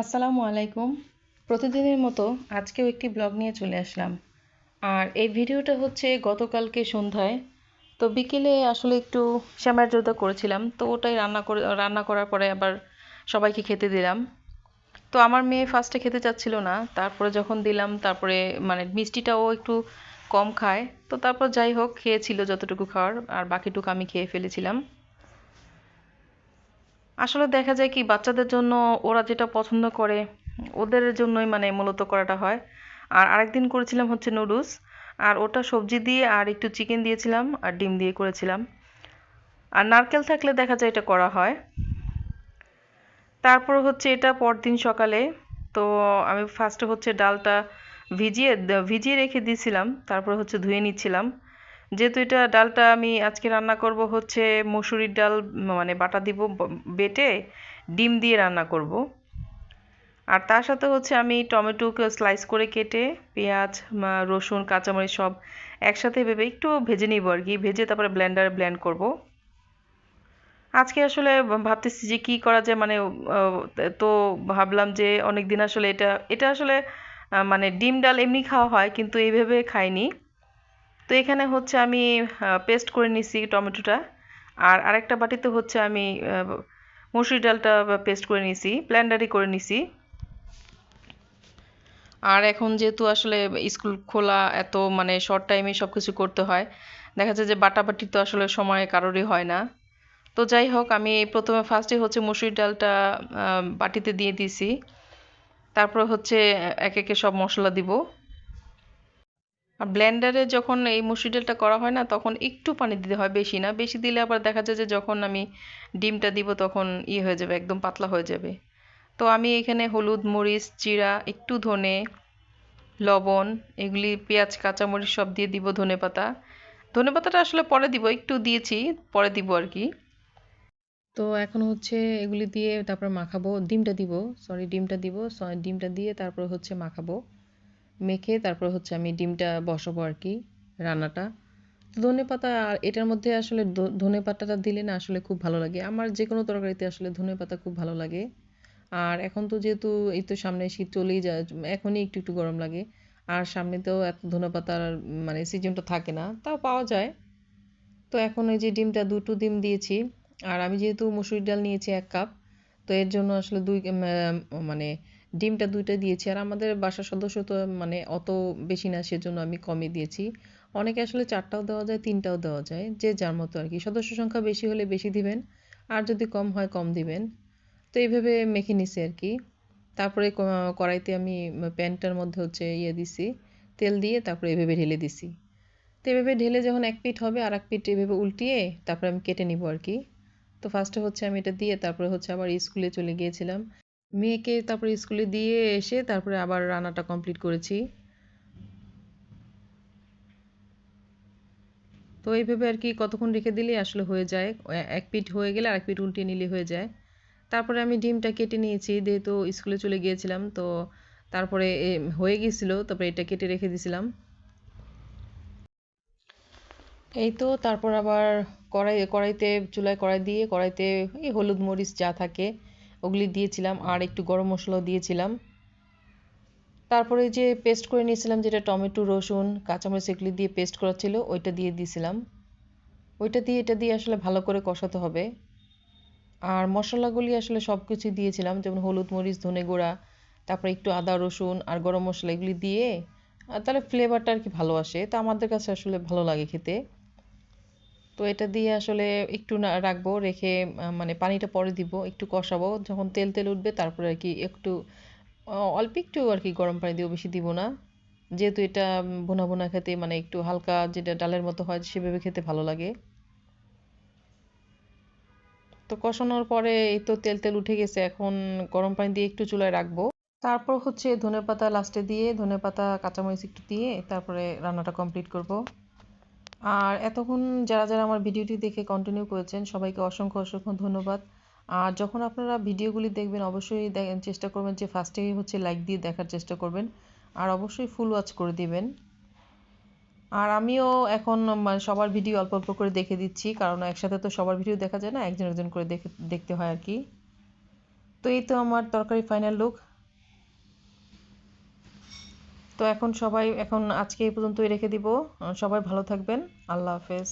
আসসালামু আলাইকুম। প্রতিদিনের মতো আজকেও একটি ব্লগ নিয়ে চলে আসলাম। আর এই ভিডিওটা হচ্ছে গতকালকে সন্ধ্যায়। তো বিকেলে আসলে একটু শ্যামার জোদা করেছিলাম। তো ওটাই রান্না করে, রান্না করার পরে আবার সবাইকে খেতে দিলাম। তো আমার মেয়ে ফার্স্টে খেতে চাচ্ছিল না। তারপরে যখন দিলাম, তারপরে মানে মিষ্টিটাও একটু কম খায়। তো তারপর যাই হোক, খেয়েছিল যতটুকু খাওয়ার। আর বাকিটুকু আমি খেয়ে ফেলেছিলাম। আসলে দেখা যায় কি, বাচ্চাদের জন্য ওরা যেটা পছন্দ করে, ওদের জন্যই মানে মূলত করাটা হয়। আর আরেকদিন করেছিলাম হচ্ছে নুডলস, আর ওটা সবজি দিয়ে আর একটু চিকেন দিয়েছিলাম, আর ডিম দিয়ে করেছিলাম। আর নারকেল থাকলে দেখা যায় এটা করা হয়। তারপর হচ্ছে এটা পরদিন সকালে, তো আমি ফার্স্টে হচ্ছে ডালটা ভিজিয়ে ভিজিয়ে রেখে দিয়েছিলাম, তারপর হচ্ছে ধুয়ে নিচ্ছিলাম। যেহেতু এটা ডালটা আমি আজকে রান্না করব হচ্ছে মসুরির ডাল মানে বাটা দিব বেটে, ডিম দিয়ে রান্না করব। আর তার সাথে হচ্ছে আমি টমেটোকে স্লাইস করে কেটে, পেঁয়াজ রসুন, কাঁচামরিচ সব একসাথে ভেবে একটু ভেজে নিব আর কি। ভেজে তারপরে ব্লেন্ডারে ব্লেন্ড করব। আজকে আসলে ভাবতেছি যে কী করা যায় মানে তো ভাবলাম যে অনেক দিন আসলে এটা এটা আসলে মানে ডিম ডাল এমনি খাওয়া হয়, কিন্তু এইভাবে খাইনি। তো এখানে হচ্ছে আমি পেস্ট করে নিছি টমেটোটা। আর আরেকটা বাটিতে হচ্ছে আমি মুসুরি ডালটা পেস্ট করে নিছি ব্লেন্ডারি করে নিছি। আর এখন যেহেতু আসলে স্কুল খোলা, এত মানে শর্ট টাইমে সব কিছু করতে হয়, দেখা যায় যে বাটাবাটি তো আসলে সময় কারোরই হয় না। তো যাই হোক, আমি প্রথমে ফার্স্টে হচ্ছে মুসুরি ডালটা বাটিতে দিয়ে দিছি। তারপর হচ্ছে এক একে সব মশলা দিব। আর ব্লেন্ডারে যখন এই মুসুরি ডালটা করা হয় না, তখন একটু পানি দিতে হয় বেশি না। বেশি দিলে আবার দেখা যায় যে যখন আমি ডিমটা দিব তখন ইয়ে হয়ে যাবে, একদম পাতলা হয়ে যাবে। তো আমি এখানে হলুদ, মরিচ, জিরা, একটু ধনে, লবণ, এগুলি পেঁয়াজ, কাঁচামরিচ সব দিয়ে দিব ধনে পাতা। ধনে পাতাটা আসলে পরে দিব, একটু দিয়েছি, পরে দিব আর কি। তো এখন হচ্ছে এগুলি দিয়ে তারপর মাখাবো। ডিমটা দিব সরি ডিমটা দিব ডিমটা দিয়ে তারপর হচ্ছে মাখাবো। মেখে তারপর হচ্ছে আমি ডিমটা বসাবো আর কি, রান্নাটা। ধনে পাতা, আর এটার মধ্যে আসলে ধনে পাতাটা দিলে না আসলে খুব ভালো লাগে। আমার যে কোনো তরকারিতে আসলে ধনে পাতা খুব ভালো লাগে। আর এখন তো যেহেতু এই তো সামনে শীত চলেই যায়, এখনই একটু একটু গরম লাগে। আর সামনে তো এত ধনে পাতার মানে সিজনটা থাকে না, তাও পাওয়া যায়। তো এখন এই যে ডিমটা, দুটো ডিম দিয়েছি। আর আমি যেহেতু মুসুরির ডাল নিয়েছি এক কাপ, তো এর জন্য আসলে দুই মানে ডিমটা দুইটা দিয়েছি। আর আমাদের বাসার সদস্য তো মানে অত বেশি না, সেজন্য আমি কমই দিয়েছি। অনেকে আসলে চারটাও দেওয়া যায়, তিনটাও দেওয়া যায়, যে যার মতো আর কি। সদস্য সংখ্যা বেশি হলে বেশি দিবেন, আর যদি কম হয় কম দিবেন। তো এইভাবে মেখে নিছি আর কি। তারপরে কড়াইতে আমি প্যানটার মধ্যে হচ্ছে ইয়ে দিছি, তেল দিয়ে তারপরে এভাবে ঢেলে দিছি। তো এভাবে ঢেলে যখন এক পিঠ হবে আর এক পিঠ এভাবে উল্টিয়ে তারপরে আমি কেটে নিব আর কি। তো ফার্স্টে হচ্ছে আমি এটা দিয়ে তারপরে হচ্ছে আবার স্কুলে চলে গিয়েছিলাম। মেয়েকে তারপরে স্কুলে দিয়ে এসে তারপরে আবার রান্নাটা কমপ্লিট করেছি। তো এইভাবে আর কি কতক্ষণ রেখে দিলে আসলে হয়ে যায়। এক পিঠ হয়ে গেলে আর এক পিঠ উল্টে নিলে হয়ে যায়। তারপরে আমি ডিমটা কেটে নিয়েছি, যেহেতু স্কুলে চলে গিয়েছিলাম, তো তারপরে হয়ে গিয়েছিল, তারপরে এটা কেটে রেখে দিয়েছিলাম। এই তো তারপর আবার কড়াই, কড়াইতে চুলায় কড়াই দিয়ে কড়াইতে এই হলুদ মরিচ যা থাকে ওগুলি দিয়েছিলাম আর একটু গরম মশলাও দিয়েছিলাম। তারপরে যে পেস্ট করে নিয়েছিলাম, যেটা টমেটো, রসুন, কাঁচামরিচ, এগুলি দিয়ে পেস্ট করা ছিল, ওইটা দিয়ে দিয়েছিলাম। ওইটা দিয়ে, এটা দিয়ে আসলে ভালো করে কষাতে হবে। আর মশলাগুলি আসলে সব কিছু দিয়েছিলাম, যেমন হলুদ মরিচ, ধনে গুঁড়া, তারপরে একটু আদা, রসুন আর গরম মশলা এগুলি দিয়ে তাহলে ফ্লেভারটা আর কি ভালো আসে। তা আমাদের কাছে আসলে ভালো লাগে খেতে। তো এটা দিয়ে আসলে একটু রাখব, রেখে মানে পানিটা পরে দিব, একটু কষাবো। যখন তেল তেল উঠবে, তারপরে আর কি একটু অল্প একটু আর কি গরম পানি দিব বেশি দিব না। যেহেতু এটা বোনা বোনা খেতে মানে একটু হালকা যেটা ডালের মতো হয়, সেভাবে খেতে ভালো লাগে। তো কষানোর পরে এই তো তেল তেল উঠে গেছে, এখন গরম পানি দিয়ে একটু চুলায় রাখব। তারপর হচ্ছে ধনে পাতা লাস্টে দিয়ে ধনে পাতা কাঁচামরিচ একটু দিয়ে তারপরে রান্নাটা কমপ্লিট করব। আর এতক্ষণ যারা যারা আমার ভিডিওটি দেখে কন্টিনিউ করেছেন, সবাইকে অসংখ্য অসংখ্য ধন্যবাদ। আর যখন আপনারা ভিডিওগুলি দেখবেন, অবশ্যই চেষ্টা করবেন যে ফার্স্টেই হচ্ছে লাইক দিয়ে দেখার চেষ্টা করবেন। আর অবশ্যই ফুল ওয়াচ করে দিবেন। আর আমিও এখন মানে সবার ভিডিও অল্প অল্প করে দেখে দিচ্ছি, কারণ একসাথে তো সবার ভিডিও দেখা যায় না, একজন একজন করে দেখে, দেখতে হয় আর কি। তো এই তো আমার তরকারি ফাইনাল লুক তো এখন সবাই এখন আজকে এই পর্যন্তই রেখে দিব। সবাই ভালো থাকবেন। আল্লাহ হাফেজ।